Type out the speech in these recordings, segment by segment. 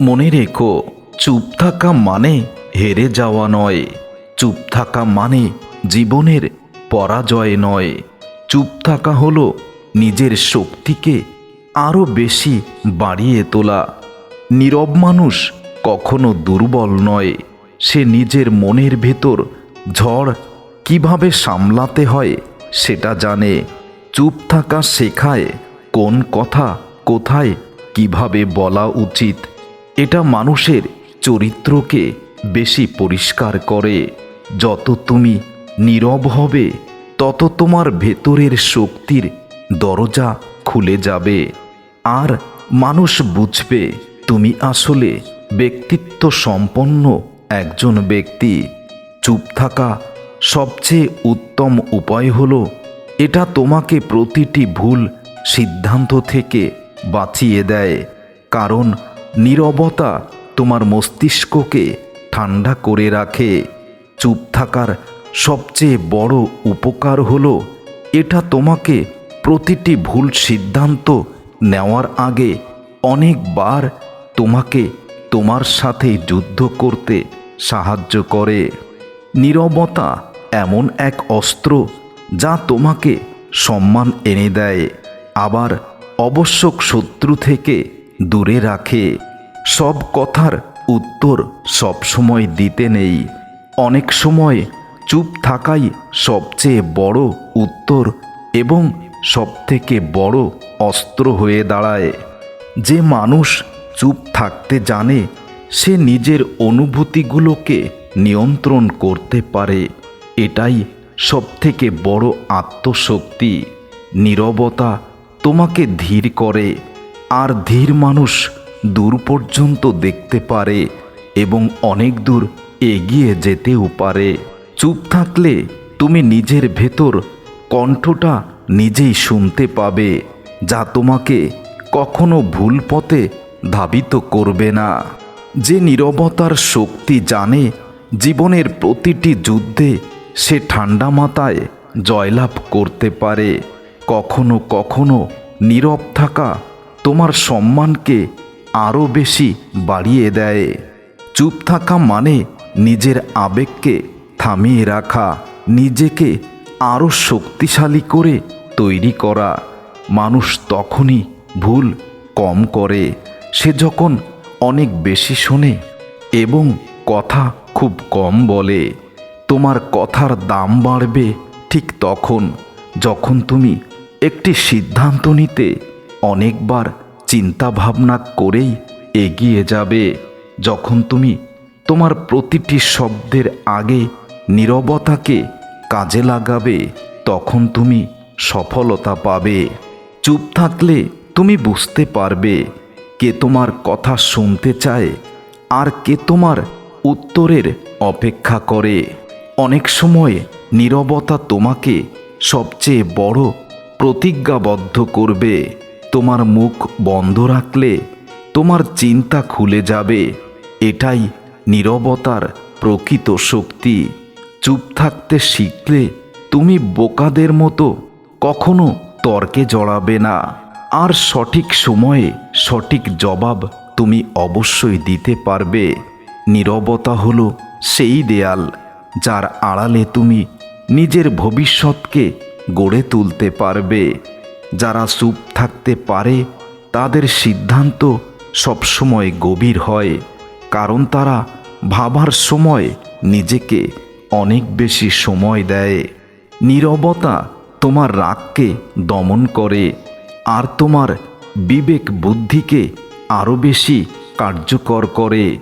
মনে রেখো, চুপ থাকা মানে হেরে যাওয়া নয়। চুপ থাকা মানে জীবনের পরাজয় নয়। চুপ থাকা হলো নিজের শক্তিকে আরও বেশি বাড়িয়ে তোলা। নীরব মানুষ কখনো দুর্বল নয়। সে নিজের মনের ভেতর ঝড় কীভাবে সামলাতে হয় সেটা জানে। চুপ থাকা শেখায় কোন কথা কোথায় কীভাবে বলা উচিত। এটা মানুষের চরিত্রকে বেশি পরিষ্কার করে। যত তুমি নীরব হবে, তত তোমার ভেতরের শক্তির দরজা খুলে যাবে। আর মানুষ বুঝবে, তুমি আসলে ব্যক্তিত্ব সম্পন্ন একজন ব্যক্তি। চুপ থাকা সবচেয়ে উত্তম উপায় হল, এটা তোমাকে প্রতিটি ভুল সিদ্ধান্ত থেকে বাঁচিয়ে দেয়। কারণ নীরবতা তোমার মস্তিষ্ককে ঠান্ডা করে রাখে। চুপ থাকার সবচেয়ে বড় উপকার হলো, এটা তোমাকে প্রতিটি ভুল সিদ্ধান্ত নেওয়ার আগে অনেকবার তোমাকে তোমার সাথে যুদ্ধ করতে সাহায্য করে। নীরবতা এমন এক অস্ত্র যা তোমাকে সম্মান এনে দেয়। আবার অবশ্যক শত্রু থেকে দূরে রাখে। সব কথার উত্তর সবসময় দিতে নেই। অনেক সময় চুপ থাকাই সবচেয়ে বড় উত্তর এবং সবথেকে বড় অস্ত্র হয়ে দাঁড়ায়। যে মানুষ চুপ থাকতে জানে, সে নিজের অনুভূতিগুলোকে নিয়ন্ত্রণ করতে পারে। এটাই সবথেকে বড় আত্মশক্তি। নীরবতা তোমাকে ধীর করে। আর ধীর মানুষ দূর পর্যন্ত দেখতে পারে এবং অনেক দূর এগিয়ে যেতেও পারে। চুপ থাকলে তুমি নিজের ভেতর কণ্ঠটা নিজেই শুনতে পাবে, যা তোমাকে কখনো ভুল পথে ধাবিত করবে না। যে নীরবতার শক্তি জানে জীবনের প্রতিটি যুদ্ধে সে ঠান্ডা মাথায় জয়লাভ করতে পারে। কখনো কখনো নীরব থাকা তোমার সম্মানকে আরও বেশি বাড়িয়ে দেয়। চুপ থাকা মানে নিজের আবেগকে থামিয়ে রাখা, নিজেকে আরও শক্তিশালী করে তৈরি করা। মানুষ তখনই ভুল কম করে, সে যখন অনেক বেশি শোনে এবং কথা খুব কম বলে। তোমার কথার দাম বাড়বে ঠিক তখন, যখন তুমি একটি সিদ্ধান্ত নিতে অনেকবার চিন্তা ভাবনা করেই এগিয়ে যাবে। যখন তুমি তোমার প্রতিটি শব্দের আগে নীরবতাকে কাজে লাগাবে, তখন তুমি সফলতা পাবে। চুপ থাকলে তুমি বুঝতে পারবে কে তোমার কথা শুনতে চায় আর কে তোমার উত্তরের অপেক্ষা করে। অনেক সময় নীরবতা তোমাকে সবচেয়ে বড় প্রতিজ্ঞাবদ্ধ করবে। তোমার মুখ বন্ধ রাখলে তোমার চিন্তা খুলে যাবে। এটাই নীরবতার প্রকৃত শক্তি। চুপ থাকতে শিখলে তুমি বোকাদের মতো কখনো তর্কে জড়াবে না। আর সঠিক সময়ে সঠিক জবাব তুমি অবশ্যই দিতে পারবে। নীরবতা হলো সেই দেয়াল যার আড়ালে তুমি নিজের ভবিষ্যৎকে গড়ে তুলতে পারবে। যারা চুপ থাকতে পারে, তাদের সিদ্ধান্ত সবসময় গভীর হয়, কারণ তারা ভাবার সময় নিজেকে অনেক বেশি সময় দেয়। নীরবতা তোমার রাগকে দমন করে, আর তোমার বিবেক বুদ্ধিকে আরও বেশি কার্যকর করে।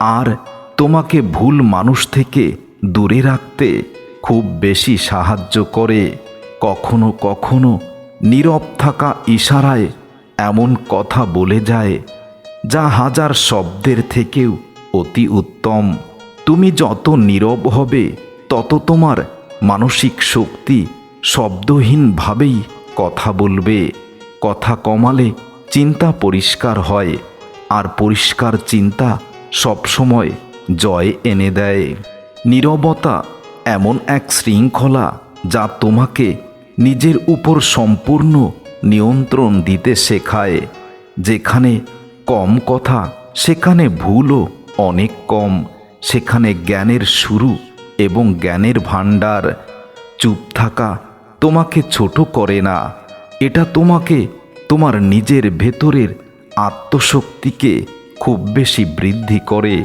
আর তোমাকে ভুল মানুষ থেকে দূরে রাখতে খুব বেশি সাহায্য করে, কখনো কখনো নীরব থাকা ইশারায় এমন কথা বলে যায়, যা হাজার শব্দের থেকেও অতি উত্তম। তুমি যত নীরব হবে, তত তোমার মানসিক শক্তি শব্দহীনভাবেই কথা বলবে। কথা কমালে চিন্তা পরিষ্কার হয়, আর পরিষ্কার চিন্তা সবসময় জয় এনে দেয়। নীরবতা এমন এক শৃঙ্খলা যা তোমাকে নিজের উপর সম্পূর্ণ নিয়ন্ত্রণ দিতে শেখায়। যেখানে কম কথা, সেখানে ভুলও অনেক কম। সেখানে জ্ঞানের শুরু এবং জ্ঞানের ভাণ্ডার। চুপ থাকা তোমাকে ছোট করে না। এটা তোমাকে তোমার নিজের ভেতরের আত্মশক্তিকে খুব বেশি বৃদ্ধি করে।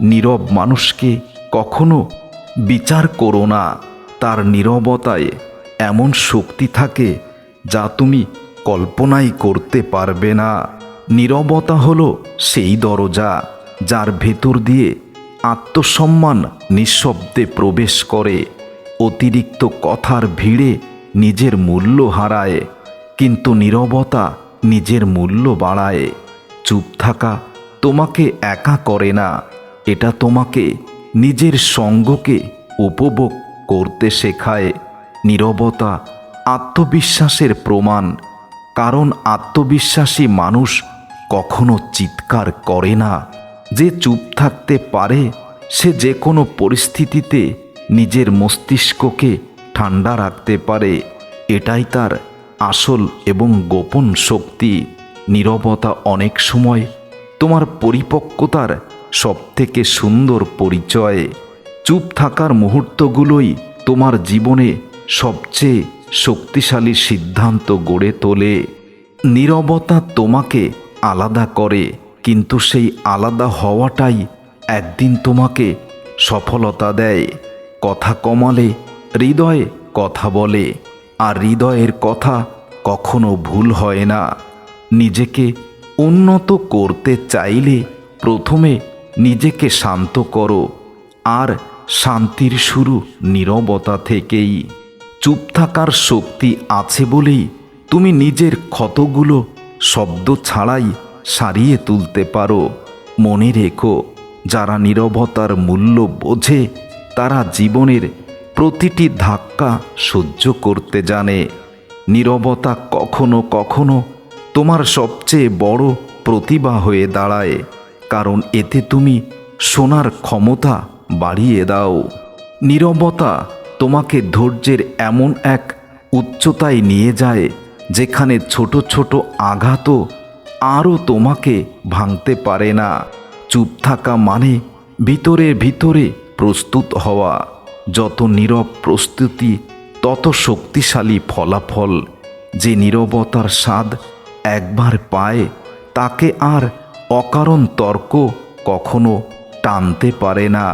নীরব মানুষকে কখনো বিচার করো না। তার নীরবতায় এমন শক্তি থাকে যা তুমি কল্পনাই করতে পারবে না। নীরবতা হলো সেই দরজা যার ভেতর দিয়ে আত্মসম্মান নিঃশব্দে প্রবেশ করে। অতিরিক্ত কথার ভিড়ে নিজের মূল্য হারায়, কিন্তু নীরবতা নিজের মূল্য বাড়ায়। চুপ থাকা তোমাকে একা করে না, এটা তোমাকে নিজের সঙ্গকে উপভোগ করতে শেখায়। নীরবতা, আত্মবিশ্বাসের প্রমাণ। কারণ আত্মবিশ্বাসী মানুষ কখনো চিৎকার করে না। যে চুপ থাকতে পারে, সে যে কোনো পরিস্থিতিতে নিজের মস্তিষ্ককে ঠান্ডা রাখতে পারে। এটাই তার আসল এবং গোপন শক্তি। নীরবতা অনেক সময় তোমার পরিপক্কতার সবথেকে সুন্দর পরিচয়। চুপ থাকার মুহূর্তগুলোই তোমার জীবনে সবচেয়ে শক্তিশালী সিদ্ধান্ত গড়ে তোলে। নীরবতা তোমাকে আলাদা করে, কিন্তু সেই আলাদা হওয়াটাই একদিন তোমাকে সফলতা দেয়। কথা কমালে হৃদয়ে কথা বলে, আর হৃদয়ের কথা কখনো ভুল হয় না। নিজেকে উন্নত করতে চাইলে প্রথমে নিজেকে শান্ত করো, আর শান্তির শুরু নীরবতা থেকেই। চুপ থাকার শক্তি আছে বলেই তুমি নিজের ক্ষতগুলো শব্দ ছাড়াই সারিয়ে তুলতে পারো। মনে রেখো, যারা নীরবতার মূল্য বোঝে, তারা জীবনের প্রতিটি ধাক্কা সহ্য করতে জানে। নীরবতা কখনো কখনো তোমার সবচেয়ে বড় প্রতিভা হয়ে দাঁড়ায়, কারণ এতে তুমি শোনার ক্ষমতা বাড়িয়ে দাও। নীরবতা তোমাকে ধৈর্যের এমন এক উচ্চতায় নিয়ে যায় যেখানে ছোট ছোট আঘাতও আরও তোমাকে ভাঙতে পারে না। চুপ থাকা মানে ভিতরে ভিতরে প্রস্তুত হওয়া। যত নীরব প্রস্তুতি, তত শক্তিশালী ফলাফল। যে নীরবতার স্বাদ একবার পায়, তাকে আর অকারণ তর্ক কখনো টানতে পারে না।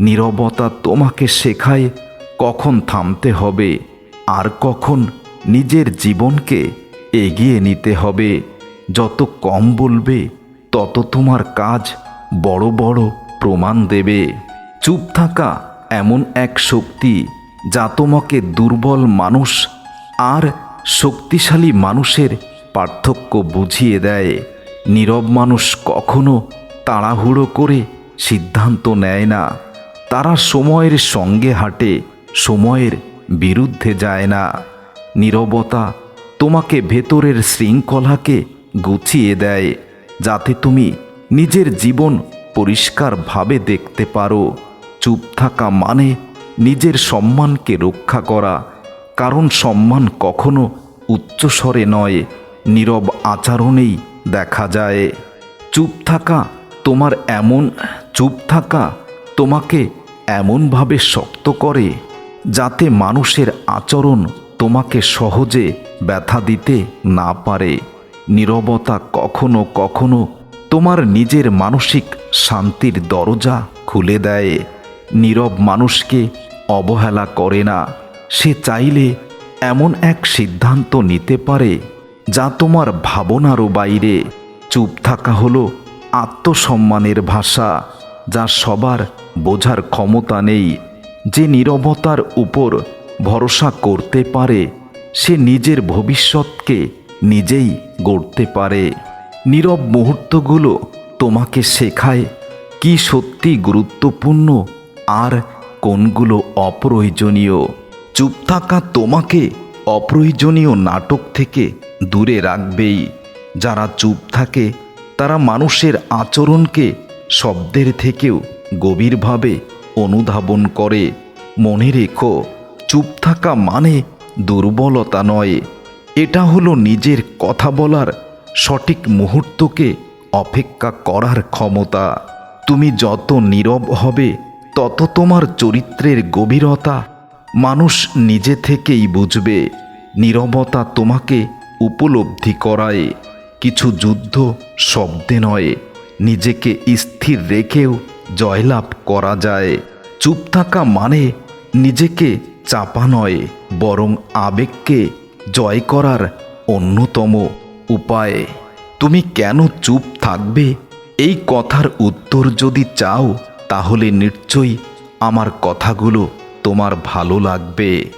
নীরবতা তোমাকে শেখায় কখন থামতে হবে আর কখন নিজের জীবনকে এগিয়ে নিতে হবে। যত কম বলবে, তত তোমার কাজ বড় বড় প্রমাণ দেবে। চুপ থাকা এমন এক শক্তি যা তোমাকে দুর্বল মানুষ আর শক্তিশালী মানুষের পার্থক্য বুঝিয়ে দেয়। নীরব মানুষ কখনো তাড়াহুড়ো করে সিদ্ধান্ত নেয় না। তারা সময়ের সঙ্গে হাঁটে সময়ের বিরুদ্ধে যায় না। নীরবতা তোমাকে ভেতরের শৃঙ্খলাকে গুছিয়ে দেয়, যাতে তুমি নিজের জীবন পরিষ্কারভাবে দেখতে পারো। চুপ থাকা মানে নিজের সম্মানকে রক্ষা করা, কারণ সম্মান কখনো উচ্চস্বরে নয়, নীরব আচরণেই দেখা যায়। চুপ থাকা তোমার এমন, চুপ থাকা তোমাকে এমনভাবে শক্ত করে যাতে মানুষের আচরণ তোমাকে সহজে ব্যথা দিতে না পারে। নীরবতা কখনো কখনো তোমার নিজের মানসিক শান্তির দরজা খুলে দেয়। নীরব মানুষকে অবহেলা করে না। সে চাইলে এমন এক সিদ্ধান্ত নিতে পারে, যা তোমার ভাবনারও বাইরে। চুপ থাকা হলো আত্মসম্মানের ভাষা, যা সবার বোঝার ক্ষমতা নেই। যে নীরবতার উপর ভরসা করতে পারে, সে নিজের ভবিষ্যৎকে নিজেই গড়তে পারে। নীরব মুহূর্তগুলো তোমাকে শেখায় কি সত্যি গুরুত্বপূর্ণ আর কোনগুলো অপ্রয়োজনীয়। চুপ থাকা তোমাকে অপ্রয়োজনীয় নাটক থেকে দূরে রাখবেই। যারা চুপ থাকে, তারা মানুষের আচরণকে শব্দের থেকেও গভীরভাবে অনুধাবন করে। মনে রেখো, চুপ থাকা মানে দুর্বলতা নয়। এটা হলো নিজের কথা বলার সঠিক মুহূর্তকে অপেক্ষা করার ক্ষমতা। তুমি যত নীরব হবে, তত তোমার চরিত্রের গভীরতা মানুষ নিজে থেকেই বুঝবে। নীরবতা তোমাকে উপলব্ধি করায়। কিছু যুদ্ধ শব্দে নয়, নিজেকে স্থির রেখেও জয়লাভ করা যায়। চুপ থাকা মানে নিজেকে চাপা নয়, বরং আবেগকে জয় করার অন্যতম উপায়। তুমি কেন চুপ থাকবে? এই কথার উত্তর যদি চাও, তাহলে নিশ্চয়ই আমার কথাগুলো তোমার ভালো লাগবে।